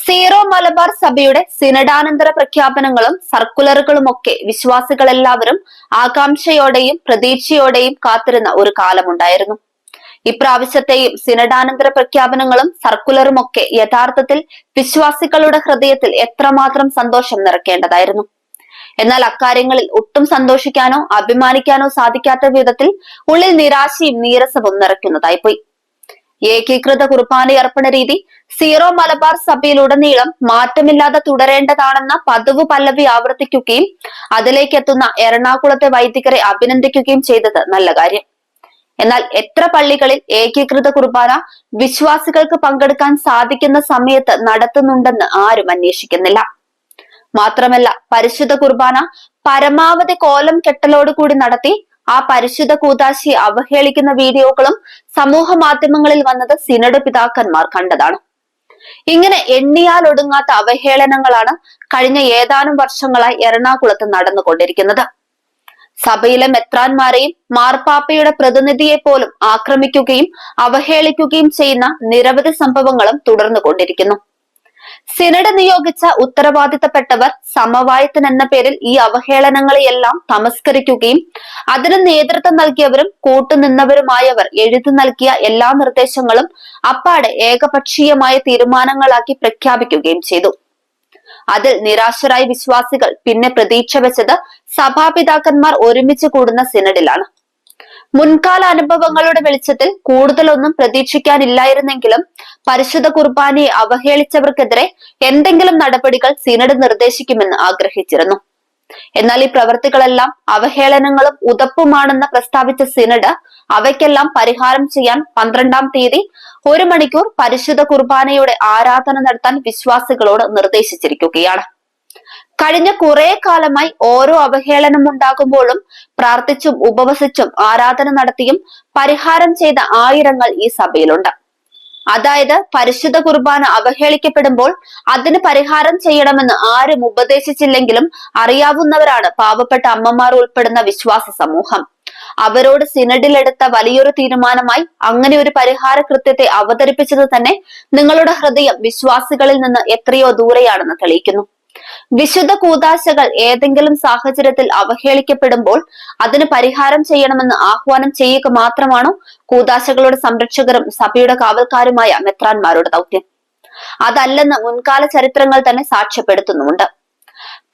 Zero Malabar സഭയുടെ സിനഡാനന്തര പ്രഖ്യാപനങ്ങളും സർക്കുലറുകളും ഒക്കെ വിശ്വാസികളെല്ലാവരും ആകാംക്ഷയോടെയും പ്രതീക്ഷയോടെയും കാത്തിരുന്ന ഒരു കാലമുണ്ടായിരുന്നു. ഇപ്രാവശ്യത്തെയും സിനഡാനന്തര പ്രഖ്യാപനങ്ങളും സർക്കുലറുമൊക്കെ യഥാർത്ഥത്തിൽ വിശ്വാസികളുടെ ഹൃദയത്തിൽ എത്രമാത്രം സന്തോഷം നിറക്കേണ്ടതായിരുന്നു. എന്നാൽ അക്കാര്യങ്ങളിൽ ഒട്ടും സന്തോഷിക്കാനോ അഭിമാനിക്കാനോ സാധിക്കാത്ത വിധത്തിൽ ഉള്ളിൽ നിരാശയും നീരസവും നിറയ്ക്കുന്നതായി പോയി ഏകീകൃത കുർബാന അർപ്പണ രീതി സീറോ മലബാർ സഭയിലുടനീളം മാറ്റമില്ലാതെ തുടരേണ്ടതാണെന്ന പതിവ് പല്ലവി ആവർത്തിക്കുകയും അതിലേക്ക് എത്തുന്ന എറണാകുളത്തെ വൈദികരെ അഭിനന്ദിക്കുകയും ചെയ്തത് നല്ല കാര്യം. എന്നാൽ എത്ര പള്ളികളിൽ ഏകീകൃത കുർബാന വിശ്വാസികൾക്ക് പങ്കെടുക്കാൻ സാധിക്കുന്ന സമയത്ത് നടത്തുന്നുണ്ടെന്ന് ആരും അന്വേഷിക്കുന്നില്ല. മാത്രമല്ല പരിശുദ്ധ കുർബാന പരമാവധി കോലം കെട്ടലോടുകൂടി നടത്തി ആ പരിശുദ്ധ കൂതാശി അവഹേളിക്കുന്ന വീഡിയോകളും സമൂഹ മാധ്യമങ്ങളിൽ വന്നത് സിനഡ് പിതാക്കന്മാർ കണ്ടതാണ്. ഇങ്ങനെ എണ്ണിയാൽ ഒടുങ്ങാത്ത അവഹേളനങ്ങളാണ് കഴിഞ്ഞ ഏതാനും വർഷങ്ങളായി എറണാകുളത്ത് നടന്നുകൊണ്ടിരിക്കുന്നത്. സഭയിലെ മെത്രാന്മാരെയും മാർപ്പാപ്പയുടെ പ്രതിനിധിയെ പോലും ആക്രമിക്കുകയും അവഹേളിക്കുകയും ചെയ്യുന്ന നിരവധി സംഭവങ്ങളും തുടർന്നുകൊണ്ടിരിക്കുന്നു. സിനഡ് നിയോഗിച്ച ഉത്തരവാദിത്തപ്പെട്ടവർ സമവായത്തിന് എന്ന പേരിൽ ഈ അവഹേളനങ്ങളെയെല്ലാം തമസ്കരിക്കുകയും അതിന് നേതൃത്വം നൽകിയവരും കൂട്ടുനിന്നവരുമായവർ എഴുതി നൽകിയ എല്ലാ നിർദ്ദേശങ്ങളും അപ്പാടെ ഏകപക്ഷീയമായ തീരുമാനങ്ങളാക്കി പ്രഖ്യാപിക്കുകയും ചെയ്തു. അതിൽ നിരാശരായ വിശ്വാസികൾ പിന്നെ പ്രതീക്ഷ വെച്ചത് സഭാപിതാക്കന്മാർ ഒരുമിച്ച് കൂടുന്ന സിനഡിലാണ്. മുൻകാല അനുഭവങ്ങളുടെ വെളിച്ചത്തിൽ കൂടുതലൊന്നും പ്രതീക്ഷിക്കാനില്ലായിരുന്നെങ്കിലും പരിശുദ്ധ കുർബാനയെ അവഹേളിച്ചവർക്കെതിരെ എന്തെങ്കിലും നടപടികൾ സിനഡ് നിർദ്ദേശിക്കുമെന്ന് ആഗ്രഹിച്ചിരുന്നു. എന്നാൽ ഈ പ്രവൃത്തികളെല്ലാം അവഹേളനങ്ങളും ഉതപ്പുമാണെന്ന് പ്രസ്താവിച്ച സിനഡ് അവയ്ക്കെല്ലാം പരിഹാരം ചെയ്യാൻ പന്ത്രണ്ടാം തീയതി ഒരു മണിക്കൂർ പരിശുദ്ധ കുർബാനയുടെ ആരാധന നടത്താൻ വിശ്വാസികളോട് നിർദ്ദേശിച്ചിരിക്കുകയാണ്. കഴിഞ്ഞ കുറെ കാലമായി ഓരോ അവഹേളനം ഉണ്ടാകുമ്പോഴും പ്രാർത്ഥിച്ചും ഉപവസിച്ചും ആരാധന നടത്തിയും പരിഹാരം ചെയ്ത ആയിരങ്ങൾ ഈ സഭയിലുണ്ട്. അതായത് പരിശുദ്ധ കുർബാന അവഹേളിക്കപ്പെടുമ്പോൾ അതിന് പരിഹാരം ചെയ്യണമെന്ന് ആരും ഉപദേശിച്ചില്ലെങ്കിലും അറിയാവുന്നവരാണ് പാവപ്പെട്ട അമ്മമാർ ഉൾപ്പെടുന്ന വിശ്വാസ സമൂഹം. അവരോട് സിനഡിലെടുത്ത വലിയൊരു തീരുമാനമായി അങ്ങനെ ഒരു പരിഹാര കൃത്യത്തെ അവതരിപ്പിച്ചത് തന്നെ നിങ്ങളുടെ ഹൃദയം വിശ്വാസികളിൽ നിന്ന് എത്രയോ ദൂരെയാണെന്ന് തെളിയിക്കുന്നു. വിശുദ്ധ കൂതാശകൾ ഏതെങ്കിലും സാഹചര്യത്തിൽ അവഹേളിക്കപ്പെടുമ്പോൾ അതിന് പരിഹാരം ചെയ്യണമെന്ന് ആഹ്വാനം ചെയ്യുക മാത്രമാണോ കൂതാശകളുടെ സംരക്ഷകരും സഭയുടെ കാവൽക്കാരുമായ മെത്രാന്മാരുടെ ദൗത്യം? അതല്ലെന്ന് മുൻകാല ചരിത്രങ്ങൾ തന്നെ സാക്ഷ്യപ്പെടുത്തുന്നുമുണ്ട്.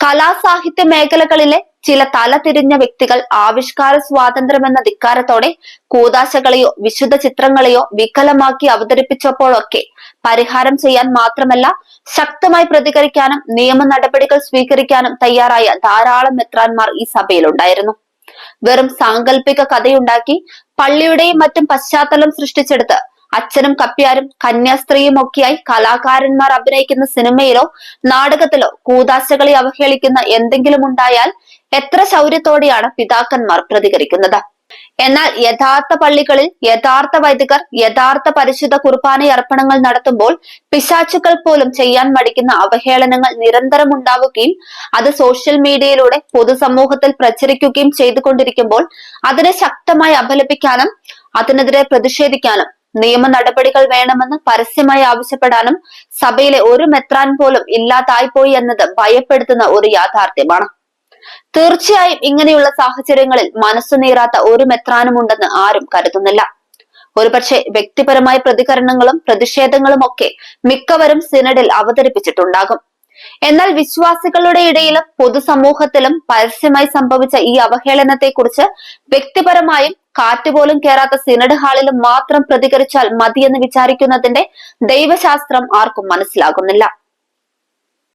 കലാസാഹിത്യ മേഖലകളിലെ ചില തലതിരിഞ്ഞ വ്യക്തികൾ ആവിഷ്കാര സ്വാതന്ത്ര്യം എന്ന ധിക്കാരത്തോടെ കൂതാശകളെയോ വിശുദ്ധ ചിത്രങ്ങളെയോ വികലമാക്കി അവതരിപ്പിച്ചപ്പോഴൊക്കെ പരിഹാരം ചെയ്യാൻ മാത്രമല്ല ശക്തമായി പ്രതികരിക്കാനും നിയമ നടപടികൾ സ്വീകരിക്കാനും തയ്യാറായ ധാരാളം മെത്രാന്മാർ ഈ സഭയിലുണ്ടായിരുന്നു. വെറും സാങ്കല്പിക കഥയുണ്ടാക്കി പള്ളിയുടെയും മറ്റും പശ്ചാത്തലം സൃഷ്ടിച്ചെടുത്ത് അച്ഛനും കപ്പ്യാരും കന്യാസ്ത്രീയും ഒക്കെയായി കലാകാരന്മാർ അഭിനയിക്കുന്ന സിനിമയിലോ നാടകത്തിലോ കൂതാശകളെ അവഹേളിക്കുന്ന എന്തെങ്കിലും ഉണ്ടായാൽ എത്ര ശൗര്യത്തോടെയാണ് പിതാക്കന്മാർ പ്രതികരിക്കുന്നത്? എന്നാൽ യഥാർത്ഥ പള്ളികളിൽ യഥാർത്ഥ വൈദികർ യഥാർത്ഥ പരിശുദ്ധ കുർബാന അർപ്പണങ്ങൾ നടത്തുമ്പോൾ പിശാച്ചുക്കൾ പോലും ചെയ്യാൻ മടിക്കുന്ന അവഹേളനങ്ങൾ നിരന്തരം ഉണ്ടാവുകയും അത് സോഷ്യൽ മീഡിയയിലൂടെ പൊതുസമൂഹത്തിൽ പ്രചരിക്കുകയും ചെയ്തുകൊണ്ടിരിക്കുമ്പോൾ അതിനെ ശക്തമായി അപലപിക്കാനും അതിനെതിരെ പ്രതിഷേധിക്കാനും നിയമ നടപടികൾ വേണമെന്ന് പരസ്യമായി ആവശ്യപ്പെടാനും സഭയിലെ ഒരു മെത്രാൻ പോലും ഇല്ലാതായിപ്പോയി എന്നത് ഭയപ്പെടുത്തുന്ന ഒരു യാഥാർത്ഥ്യമാണ്. തീർച്ചയായും ഇങ്ങനെയുള്ള സാഹചര്യങ്ങളിൽ മനസ്സു നീറാത്ത ഒരു മെത്രാനുമുണ്ടെന്ന് ആരും കരുതുന്നില്ല. ഒരുപക്ഷെ വ്യക്തിപരമായ പ്രതികരണങ്ങളും പ്രതിഷേധങ്ങളും ഒക്കെ മിക്കവരും സിനഡിൽ അവതരിപ്പിച്ചിട്ടുണ്ടാകും. എന്നാൽ വിശ്വാസികളുടെ ഇടയിലും പൊതുസമൂഹത്തിലും പരസ്യമായി സംഭവിച്ച ഈ അവഹേളനത്തെക്കുറിച്ച് വ്യക്തിപരമായും കാറ്റുപോലും കേറാത്ത സിനഡ് ഹാളിലും മാത്രം പ്രതികരിച്ചാൽ മതിയെന്ന് വിചാരിക്കുന്നതിന്റെ ദൈവശാസ്ത്രം ആർക്കും മനസ്സിലാകുന്നില്ല.